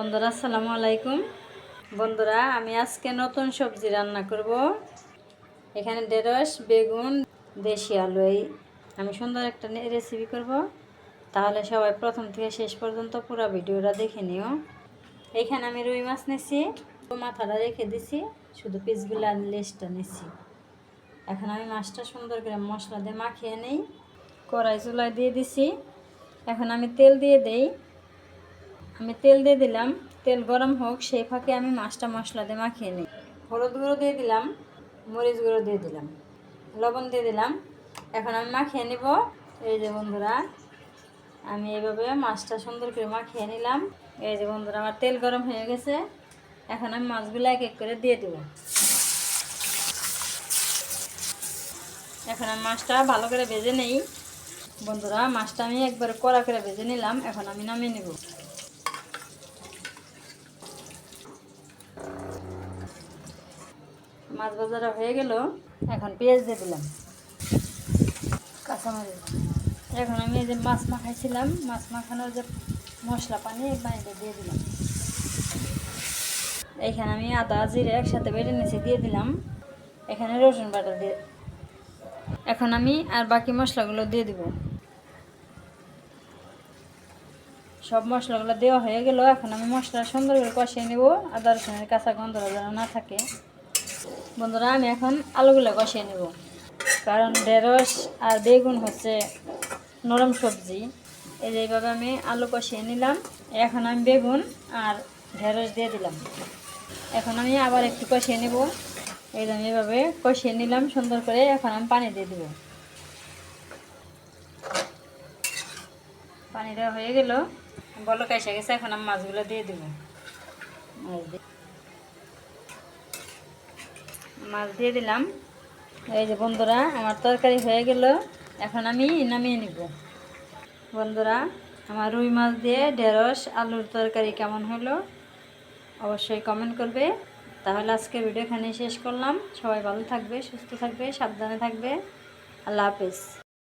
বন্ধুরা, আসসালামু আলাইকুম। বন্ধুরা, আমি আজকে নতুন সবজি রান্না করব। এখানে ঢেঁড়স, বেগুন, দেশি আলু এই। আমি সুন্দর একটা রেসিপি করব। তাহলে সবাই প্রথম থেকে শেষ পর্যন্ত পুরো ভিডিওটা দেখে নিও। এখানে আমি রুই মাছ নিছি মাথাটা রেখে দিছি, শুধু পিসগুলো আর লেসটা নিছি। এখন আমি মাছটা সুন্দর করে মশলা দিয়ে মাখিয়ে নেই, কড়াই চুলায় দিয়ে দিছি। এখন আমি তেল দিয়ে দেই। আমি তেল দিয়ে দিলাম। তেল গরম হোক, সেই ফাঁকে আমি মাছটা মশলা দিয়ে মাখিয়ে নিই। হলুদ গুঁড়ো দিয়ে দিলাম, মরিচ গুঁড়ো দিয়ে দিলাম, লবণ দিয়ে দিলাম। এখন আমি মাখিয়ে নিব। এই যে বন্ধুরা, আমি এভাবে মাছটা সুন্দর করে মাখিয়ে নিলাম। এই যে বন্ধুরা, আমার তেল গরম হয়ে গেছে। এখন আমি মাছগুলো এক এক করে দিয়ে দেব। এখন আমি মাছটা ভালো করে ভেজে নেই। বন্ধুরা, মাছটা আমি একবার কড়া করে ভেজে নিলাম। এখন আমি নামিয়ে নেব। মাছ ভাজাটা হয়ে গেল। এখন পেঁয়াজ দিয়ে দিলাম। কাঁচামরিচ। এখন আমি যে মাছ মাখাইছিলাম, মাছ মাখানোর যে মশলা পানি এই পানিটা দিয়ে দিলাম। এখানে আমি আদা, জিরে একসাথে বেটে নিচে দিয়ে দিলাম। এখানে রসুন বাটা দিয়ে এখন আমি আর বাকি মশলাগুলো দিয়ে দিব। সব মশলাগুলো দেওয়া হয়ে গেল। এখন আমি মশলা সুন্দর করে কষিয়ে নেব। আদা রসুনের কাঁচা গন্ধটা যেন না থাকে। বন্ধুরা, আমি এখন আলুগুলো কষিয়ে নেব। কারণ ঢেঁড়স আর বেগুন হচ্ছে নরম সবজি। এই যে এইভাবে আমি আলু কষিয়ে নিলাম। এখন আমি বেগুন আর ঢেঁড়স দিয়ে দিলাম। এখন আমি আবার একটু কষিয়ে নেব। এই যে আমি এভাবে কষিয়ে নিলাম সুন্দর করে। এখন আমি পানি দিয়ে দেব। পানি দেওয়া হয়ে গেল। বলক এসে গেছে, এখন আমি মাছগুলো দিয়ে দেবো। মাছ দিয়ে মাছ দিয়ে দিলাম। এই যে বন্ধুরা, আমার তরকারি হয়ে গেল। এখন আমি নামিয়ে নিব। বন্ধুরা, আমার রুই মাছ দিয়ে ঢেঁড়স, আলুর তরকারি কেমন হলো অবশ্যই কমেন্ট করবে। তাহলে আজকে ভিডিও এখানে শেষ করলাম। সবাই ভালো থাকবে, সুস্থ থাকবে, সাবধানে থাকবে। আল্লাহ হাফেজ।